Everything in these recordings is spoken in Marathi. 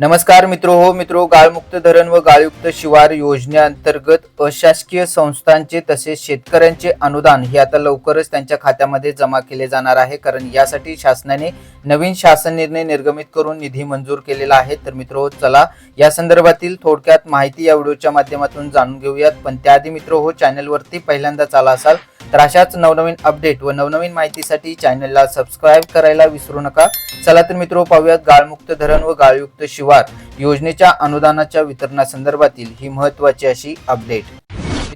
नमस्कार मित्र हो मित्रो गाळमुक्त धरण व गाळयुक्त शिवार योजनेअंतर्गत अशासकीय संस्थांचे तसेच शेतकऱ्यांचे अनुदान हे आता लवकरच त्यांच्या खात्यामध्ये जमा केले जाणार आहे. कारण यासाठी शासनाने नवीन शासन निर्णय निर्गमित करून निधी मंजूर केलेला आहे. तर मित्र चला या संदर्भातील थोडक्यात माहिती या व्हिडिओच्या माध्यमातून जाणून घेऊयात. पण त्याआधी मित्र हो चॅनलवरती पहिल्यांदाच आला असाल तर अशाच नवनवीन अपडेट व नवनवीन माहितीसाठी चॅनलला सबस्क्राईब करायला विसरू नका. चला तर मित्र पाहूयात गाळमुक्त धरण व गाळयुक्त शिवार योजनेच्या अनुदानाच्या वितरणासंदर्भातील ही महत्वाची अशी अपडेट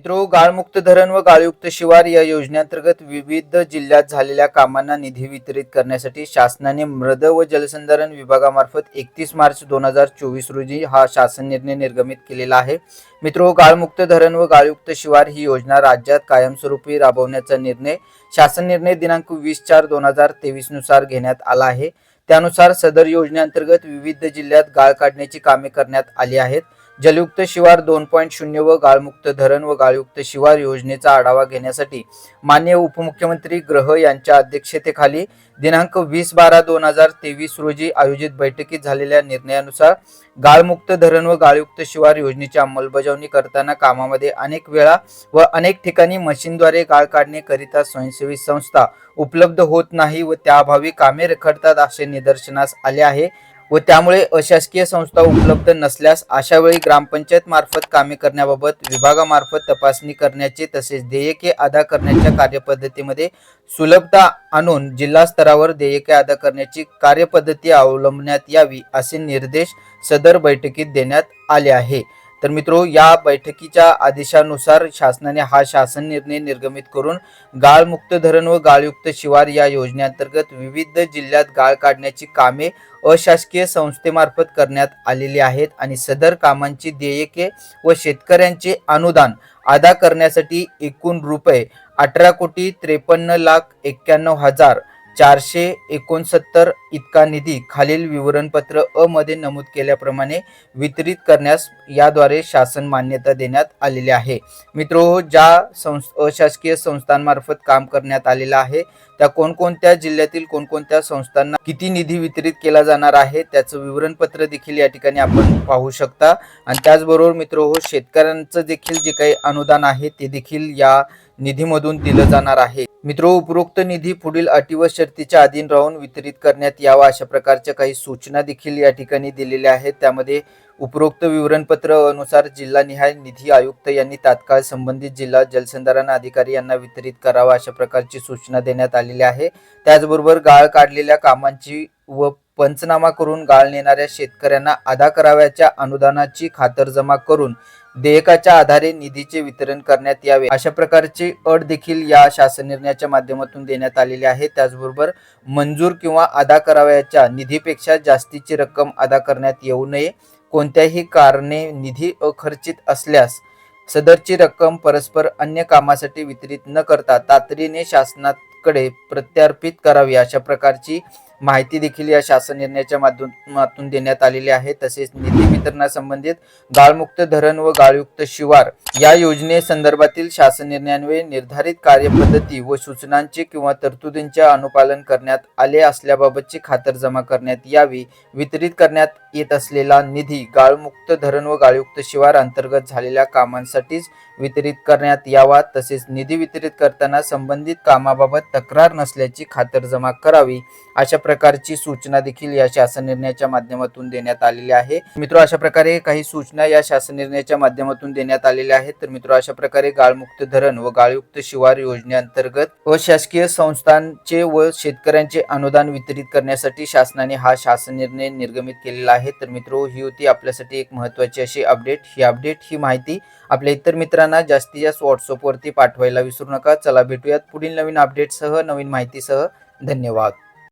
मित्रो गाळमुक्त धरण व गाळयुक्त शिवार या योजनेअंतर्गत विविध जिल्ह्यात झालेल्या कामांना निधी वितरित करण्यासाठी शासनाने मृद व जलसंधारण विभागामार्फत एकतीस मार्च दोन हजार चोवीस रोजी हा शासन निर्णय निर्गमित केलेला आहे. मित्रो गाळमुक्त धरण व गाळयुक्त शिवार ही योजना राज्यात कायमस्वरूपी राबवण्याचा निर्णय शासन निर्णय दिनांक वीस चार दोन हजार तेवीसनुसार घेण्यात आला आहे. त्यानुसार सदर योजनेअंतर्गत विविध जिल्ह्यात गाळ काढण्याची कामे करण्यात आली आहेत. जलयुक्त शिवार दोन पॉईंट शून्य व गाळमुक्त धरण व गाळयुक्त शिवार योजनेचा आढावा घेण्यासाठी मान्य उपमुख्यमंत्री ग्रह यांच्या अध्यक्षतेखाली दिनांक वीस बारा दोन हजार तेवीस रोजी आयोजित बैठकीत झालेल्या निर्णयानुसार गाळमुक्त धरण व गाळयुक्त शिवार योजनेची अंमलबजावणी करताना कामामध्ये अनेक वेळा व अनेक ठिकाणी मशीनद्वारे गाळ काढण्याकरिता स्वयंसेवी संस्था उपलब्ध होत नाही व त्याअभावी कामे रखडतात असे निदर्शनास आले आहे. व त्यामुळे अशासकीय संस्था उपलब्ध नसल्यास अशा वेळी ग्रामपंचायत मार्फत कामे करण्याबाबत विभागामार्फत तपासणी करण्याचे तसेच देयके अदा करण्याच्या कार्यपद्धतीमध्ये सुलभता आणून जिल्हा स्तरावर देयके अदा करण्याची कार्यपद्धती अवलंबण्यात यावी असे निर्देश सदर बैठकीत देण्यात आले आहे. तर मित्रो या बैठकीच्या आदेशानुसार शासनाने हा शासन निर्णय निर्गमित करून गाळमुक्त धरण व गाळयुक्त शिवार या योजनेअंतर्गत विविध जिल्ह्यात गाळ काढण्याची कामे अशासकीय संस्थेमार्फत करण्यात आलेली आहेत आणि सदर कामांची देयके व शेतकऱ्यांचे अनुदान अदा करण्यासाठी एकूण रुपये अठरा कोटी त्रेपन्न लाख एक्क्याण्णव हजार चारशे एकोणसत्तर इतका निधी खालील विवरणपत्र अ मध्ये नमूद केल्याप्रमाणे वितरित करण्यास याद्वारे शासन मान्यता देण्यात आलेली आहे. मित्रो ज्या संस अशासकीय संस्थांमार्फत काम करण्यात आलेलं आहे त्या कोणकोणत्या जिल्ह्यातील कोणकोणत्या संस्थांना किती निधी वितरित केला जाणार आहे त्याचं विवरणपत्र देखील या ठिकाणी आपण पाहू शकता. आणि त्याचबरोबर मित्र हो शेतकऱ्यांचं देखील जे काही अनुदान आहे ते देखील या निधीमधून दिलं जाणार आहे. मित्र हो, उपरोक्त निधी पुढील अटी व शर्तीच्या अधीन राहून वितरित करण्यात यावा अशा प्रकारच्या काही सूचना देखील या ठिकाणी दिलेल्या आहेत. त्यामध्ये उपरोक्त विवरणपत्र अनुसार जिल्हानिहाय निधी आयुक्त यांनी तात्काळ संबंधित जिल्हा जलसंधारण अधिकारी यांना वितरित करावा अशा प्रकारची सूचना देण्यात आलेली आहे. त्याचबरोबर गाळ काढलेल्या कामांची व पंचनामा करून गाळ नेणाऱ्या शेतकऱ्यांना अदा कराव्याच्या अनुदानाची खातरजमा करून देयकाच्या आधारे निधीचे वितरण करण्यात यावे. अशा प्रकारची अट देखील या शासन निर्णयाच्या माध्यमातून देण्यात आलेली आहे त्याचबरोबर मंजूर किंवा अदा करावयाच्या निधीपेक्षा जास्तीची रक्कम अदा करण्यात येऊ नये. कोणत्याही कारणे निधी अखर्चित असल्यास सदरची रक्कम परस्पर अन्य कामासाठी वितरित न करता तातडीने शासनाकडे प्रत्यार्पित करावी अशा प्रकारची माहिती देखील या शासन निर्णयाच्या माध्यमातून देण्यात आलेली आहे. तसेच निधी वितरणासंबंधित गाळमुक्त धरण व गाळयुक्त शिवार या योजनेसंदर्भातील शासन निर्णयान्वये निर्धारित कार्यपद्धती व सूचनांचे किंवा तरतुदींचे अनुपालन करण्यात आले असल्याबाबतची खातरजमा करण्यात यावी वितरित करण्यात येत असलेला निधी गाळमुक्त धरण व गाळयुक्त शिवार अंतर्गत झालेल्या कामांसाठीच वितरित करण्यात यावा. तसेच निधी वितरित करताना संबंधित कामाबाबत तक्रार नसल्याची खातरजमा करावी अशा प्रकारची सूचना देखील या शासन निर्णयाच्या माध्यमातून देण्यात आलेली आहे. मित्र अशा प्रकारे काही सूचना या शासन निर्णयाच्या माध्यमातून देण्यात आलेल्या आहेत. तर मित्र अशा प्रकारे गाळमुक्त धरण व गाळयुक्त शिवार योजनेअंतर्गत अशासकीय संस्थांचे व शेतकऱ्यांचे अनुदान वितरित करण्यासाठी शासनाने हा शासन निर्णय निर्गमित केलेला आहे. तर मित्र ही होती आपल्यासाठी एक महत्वाची अशी अपडेट. ही अपडेट ही माहिती आपल्या इतर मित्रांना जास्तीत जास्त व्हॉट्सअपवरती पाठवायला विसरू नका. चला भेटूयात पुढील नवीन अपडेटसह नवीन माहितीसह. धन्यवाद.